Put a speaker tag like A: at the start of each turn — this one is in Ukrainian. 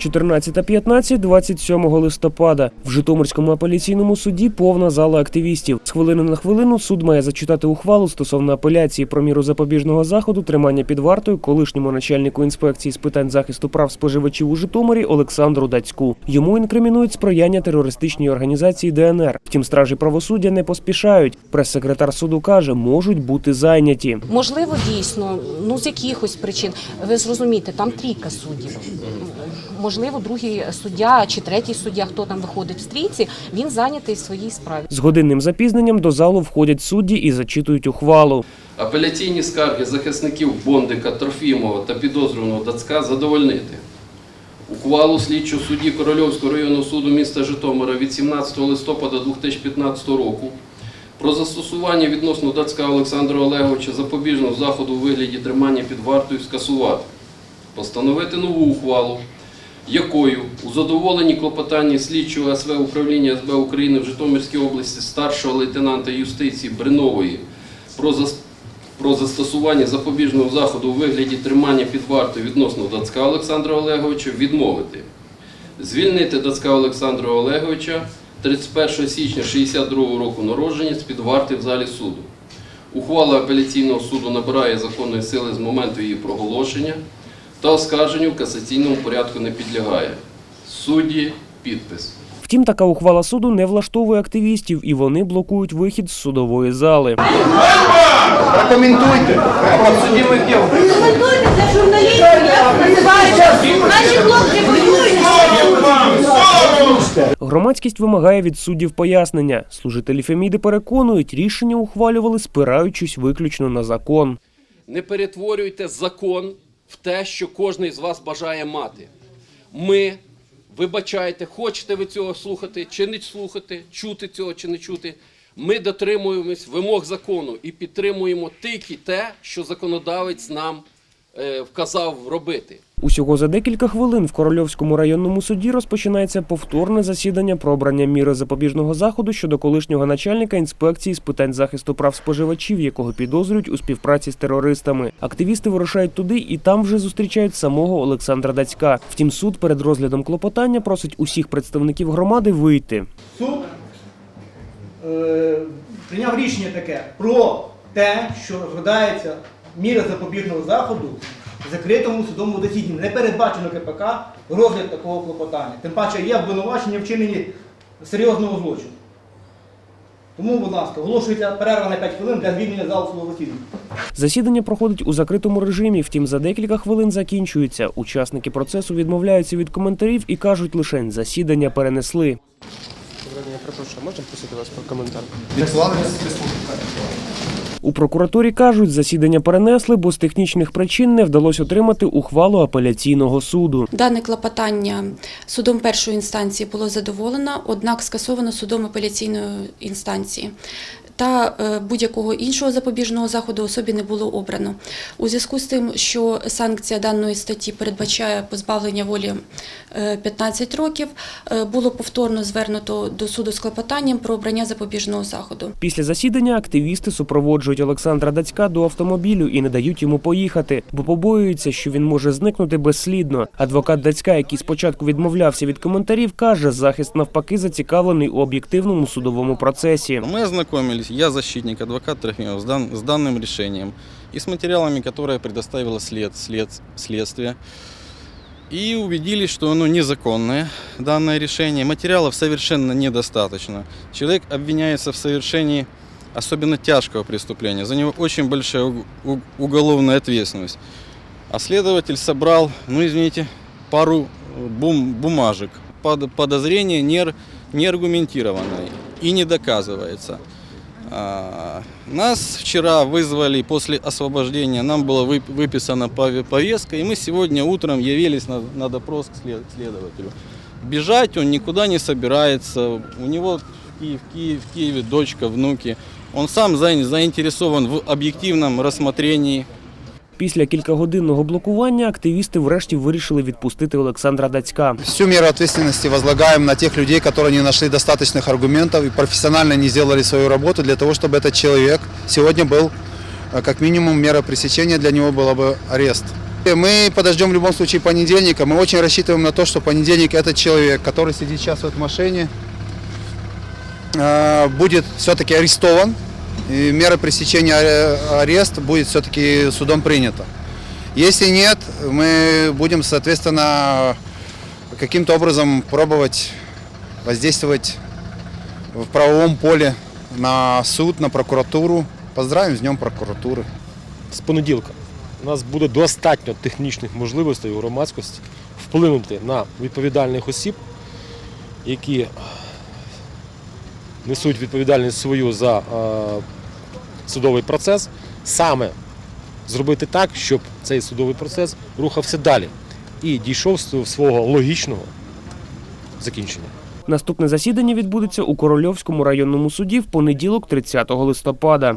A: 14.15 27 листопада. В Житомирському апеляційному суді повна зала активістів. З хвилини на хвилину суд має зачитати ухвалу стосовно апеляції про міру запобіжного заходу тримання під вартою колишньому начальнику інспекції з питань захисту прав споживачів у Житомирі Олександру Дацьку. Йому інкримінують сприяння терористичній організації ДНР. Втім, стражі правосуддя не поспішають. Прес-секретар суду каже, можуть бути зайняті.
B: Можливо, дійсно, ну з якихось причин. Ви зрозумієте, там трійка суддів. Можливо, другий суддя чи третій суддя, хто там виходить в стрійці, він зайнятий в своїй справі.
A: З годинним запізненням до залу входять судді і зачитують ухвалу.
C: Апеляційні скарги захисників Бондика, Трофімова та підозрюваного Дацка задовольнити. Ухвалу слідчого судді Корольовського районного суду міста Житомира від 17 листопада 2015 року про застосування відносно Дацька Олександра Олеговича запобіжного заходу у вигляді тримання під вартою скасувати. Постановити нову ухвалу, якою у задоволенні клопотання слідчого СВ управління СБ України в Житомирській області старшого лейтенанта юстиції Бринової про застосування запобіжного заходу у вигляді тримання під вартою відносно Дацька Олександра Олеговича відмовити. Звільнити Дацька Олександра Олеговича 31 січня 62 року народження з під варти в залі суду. Ухвала апеляційного суду набирає законної сили з моменту її проголошення та оскарженню в касаційному порядку не підлягає. Судді підпис.
A: Втім, така ухвала суду не влаштовує активістів, і вони блокують вихід з судової зали.
D: Прокоментуйте. Подсудимый
E: для журналістів, як називається. Наші хлопці воюють.
A: Громадськість вимагає від суддів пояснення. Служителі Феміди переконують, рішення ухвалювали, спираючись виключно на закон.
C: Не перетворюйте закон в те, що кожен з вас бажає мати. Ми, вибачайте, хочете ви цього слухати чи не слухати, чути цього чи не чути. Ми дотримуємось вимог закону і підтримуємо тільки те, що законодавець нам е, вказав робити.
A: Усього за декілька хвилин в Корольовському районному суді розпочинається повторне засідання про обрання міри запобіжного заходу щодо колишнього начальника інспекції з питань захисту прав споживачів, якого підозрюють у співпраці з терористами. Активісти вирушають туди і там вже зустрічають самого Олександра Дацька. Втім, суд перед розглядом клопотання просить усіх представників громади вийти.
F: суд е, прийняв рішення таке про те, що розглядається міра запобіжного заходу закритому судовому засіданні. Не передбачено КПК розгляд такого клопотання. Тим паче є обвинувачення в вчиненні серйозного злочину. Тому, будь ласка, оголошується перерва на 5 хвилин для звільнення залу судового засідання.
A: Засідання проходить у закритому режимі, втім за декілька хвилин закінчується. Учасники процесу відмовляються від коментарів і кажуть лише засідання перенесли.
G: Я перепрошую, можна просити вас про коментар?
A: У прокуратурі кажуть, засідання перенесли, бо з технічних причин не вдалося отримати ухвалу апеляційного суду.
H: Дане клопотання судом першої інстанції було задоволено, однак скасовано судом апеляційної інстанції. Та е, будь-якого іншого запобіжного заходу особі не було обрано. У зв'язку з тим, що санкція даної статті передбачає позбавлення волі е, 15 років, е, було повторно звернуто до суду з клопотанням про обрання запобіжного заходу.
A: Після засідання активісти супроводжують Олександра Дацька до автомобілю і не дають йому поїхати, бо побоюються, що він може зникнути безслідно. Адвокат Дацька, який спочатку відмовлявся від коментарів, каже, захист навпаки зацікавлений у об'єктивному судовому процесі.
I: Мы ознакомились, я защитник, адвокат Трофимов, с, дан- с данным решением и с материалами, которые предоставило след, след, следствие. И убедились, что оно незаконное, данное решение. Материалов совершенно недостаточно. Человек обвиняется в совершении особенно тяжкого преступления. За него очень большая уг- уг- уголовная ответственность. А следователь собрал, ну извините, пару э, бум- бумажек. Под, подозрение нер, неаргументированное и не доказывается. А, Нас вчера вызвали после освобождения, нам была вып- выписана пове- повестка, и мы сегодня утром явились на, на допрос к след- следователю. Бежать он никуда не собирается, у него в, Киев, Киев, в Киеве дочка, внуки. Он сам за- заинтересован в объективном рассмотрении
A: Після кількагодинного блокування активісти врешті вирішили відпустити Олександра Дацька.
D: Всю меру ответственности возлагаем на тех людей, которые не нашли достаточных аргументов и профессионально не сделали свою работу для того, чтобы этот человек сегодня был, э, как минимум, мера пресечения для него была бы арест. Мы подождем в любом случае понедельника. Мы очень рассчитываем на то, что понедельник этот человек, который сидит сейчас в этой машине, э, будет все-таки арестован. И мера пресечения аре- арест будет все-таки судом принята. Если нет, мы будем, соответственно, каким-то образом пробовать воздействовать в правовом поле на суд, на прокуратуру. Поздравим с Днем прокуратуры.
J: з понеділка у нас буде достатньо технічних можливостей у громадськості вплинути на відповідальних осіб, які несуть відповідальність свою за е, Судовий процес, саме зробити так, щоб цей судовий процес рухався далі і дійшов свого логічного закінчення.
A: Наступне засідання відбудеться у Корольовському районному суді в понеділок, 30 листопада.